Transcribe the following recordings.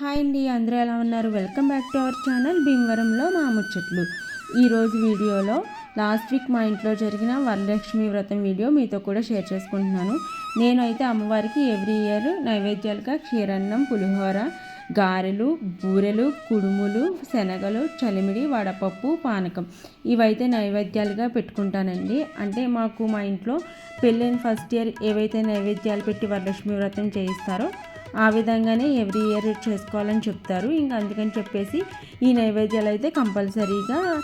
Hi అండి అందరూ ఎలా ఉన్నారు? Welcome back to our channel భీమవరంలో మా ముచ్చట్లు. ఈరోజు వీడియోలో లాస్ట్ వీక్ మా ఇంట్లో జరిగిన వరలక్ష్మి వ్రతం వీడియో మీతో కూడా షేర్ చేసుకుంటున్నాను. నేనైతే అమ్మవారికి ఎవ్రీ ఇయర్ నైవేద్యాలుగా క్షీరన్నం పులిహోర గారెలు బూరెలు కుడుములు శనగలు చలిమిడి వడపప్పు పానకం ఇవైతే నైవేద్యాలుగా పెట్టుకుంటానండి. అంటే మాకు మా ఇంట్లో పెళ్ళైన ఫస్ట్ ఇయర్ ఏవైతే నైవేద్యాలు పెట్టి వరలక్ష్మి వ్రతం చేయిస్తారో ఆ విధంగానే ఎవ్రీ ఇయర్ చేసుకోవాలని చెప్తారు. ఇంకా అందుకని చెప్పేసి ఈ నైవేద్యాలు అయితే కంపల్సరీగా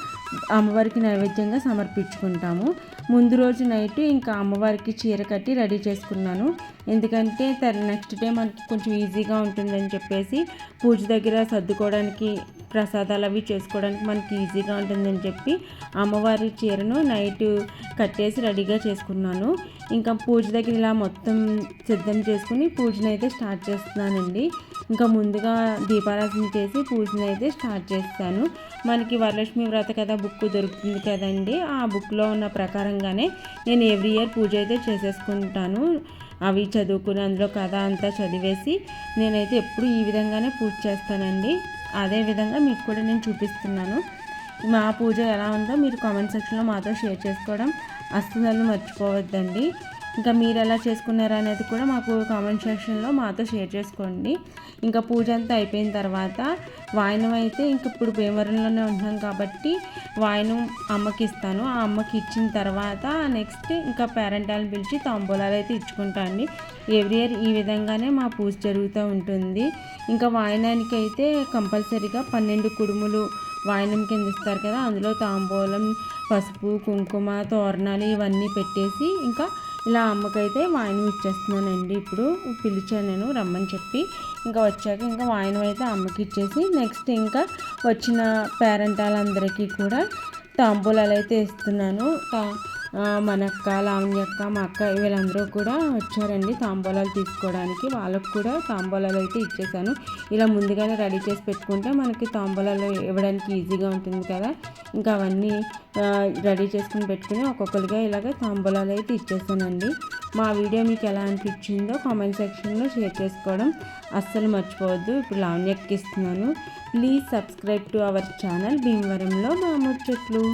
అమ్మవారికి నైవేద్యంగా సమర్పించుకుంటాము. ముందు రోజు నైట్ ఇంకా అమ్మవారికి చీర కట్టి రెడీ చేసుకున్నాను. ఎందుకంటే నెక్స్ట్ డే మనకి కొంచెం ఈజీగా ఉంటుందని చెప్పేసి పూజ దగ్గర సర్దుకోవడానికి ప్రసాదాలు అవి చేసుకోవడానికి మనకి ఈజీగా ఉంటుందని చెప్పి అమ్మవారి చీరను నైట్ కట్టేసి రెడీగా చేసుకున్నాను. ఇంకా పూజ దగ్గర ఇలా మొత్తం సిద్ధం చేసుకుని పూజను అయితే స్టార్ట్ చేస్తున్నానండి. ఇంకా ముందుగా దీపారాధన చేసి పూజను అయితే స్టార్ట్ చేస్తాను. మనకి వరలక్ష్మి వ్రత కథ బుక్ దొరుకుతుంది కదండి. ఆ బుక్లో ఉన్న ప్రకారంగానే నేను ఎవ్రీ ఇయర్ పూజ అయితే చేసేసుకుంటాను. అవి చదువుకుని అందులో కథ అంతా చదివేసి నేనైతే ఎప్పుడు ఈ విధంగానే పూజ చేస్తానండి. అదేవిధంగా మీకు కూడా నేను చూపిస్తున్నాను. మా పూజ ఎలా ఉందో మీరు కామెంట్ సెక్షన్లో మాతో షేర్ చేసుకోవడం అస్సలు మర్చిపోవద్దండి. ఇంకా మీరు ఎలా చేసుకున్నారు అనేది కూడా మాకు కామెంట్ సెక్షన్లో మాతో షేర్ చేసుకోండి. ఇంకా పూజ అంతా అయిపోయిన తర్వాత వాయనం అయితే ఇంక ఇప్పుడు భీమవరంలోనే ఉంటున్నాం కాబట్టి వాయనం అమ్మకి ఇస్తాను. ఆ అమ్మకి ఇచ్చిన తర్వాత నెక్స్ట్ ఇంకా పేరెంటాలను పిలిచి తాంబూలాలు అయితే ఇచ్చుకుంటాను అండి. ఎవ్రీ ఇయర్ ఈ విధంగానే మా పూజ జరుగుతూ ఉంటుంది. ఇంకా వాయనానికి అయితే కంపల్సరీగా పన్నెండు కుడుములు వాయనం కింద ఇస్తారు కదా అందులో తాంబూలం పసుపు కుంకుమ తోరణాలు ఇవన్నీ పెట్టేసి ఇంకా ఇలా అమ్మకైతే వాయినం ఇచ్చేస్తున్నానండి. ఇప్పుడు పిలిచాను నేను రమ్మని చెప్పి. ఇంకా వచ్చాక ఇంకా వాయినం అయితే అమ్మకి ఇచ్చేసి నెక్స్ట్ ఇంకా వచ్చిన పేరెంటాలందరికీ కూడా తాంబూలాలు అయితే ఇస్తున్నాను. మన అక్క లావణ్యక్క మా అక్క వీళ్ళందరూ కూడా వచ్చారండి తాంబూలాలు తీసుకోవడానికి. వాళ్ళకు కూడా తాంబూలాలు అయితే ఇచ్చేసాను. ఇలా ముందుగానే రెడీ చేసి పెట్టుకుంటే మనకి తాంబూలాలు ఇవ్వడానికి ఈజీగా ఉంటుంది కదా. ఇంకా అవన్నీ రెడీ చేసుకుని పెట్టుకుని ఒక్కొక్కరిగా ఇలాగ తాంబూలాలు అయితే ఇచ్చేసానండి. మా వీడియో మీకు ఎలా అనిపించిందో కామెంట్ సెక్షన్లో షేర్ చేసుకోవడం అస్సలు మర్చిపోవద్దు. ఇప్పుడు లావణ్యకి ఇస్తున్నాను. Please subscribe to our channel భీమవరంలో మా ముచ్చట్లు.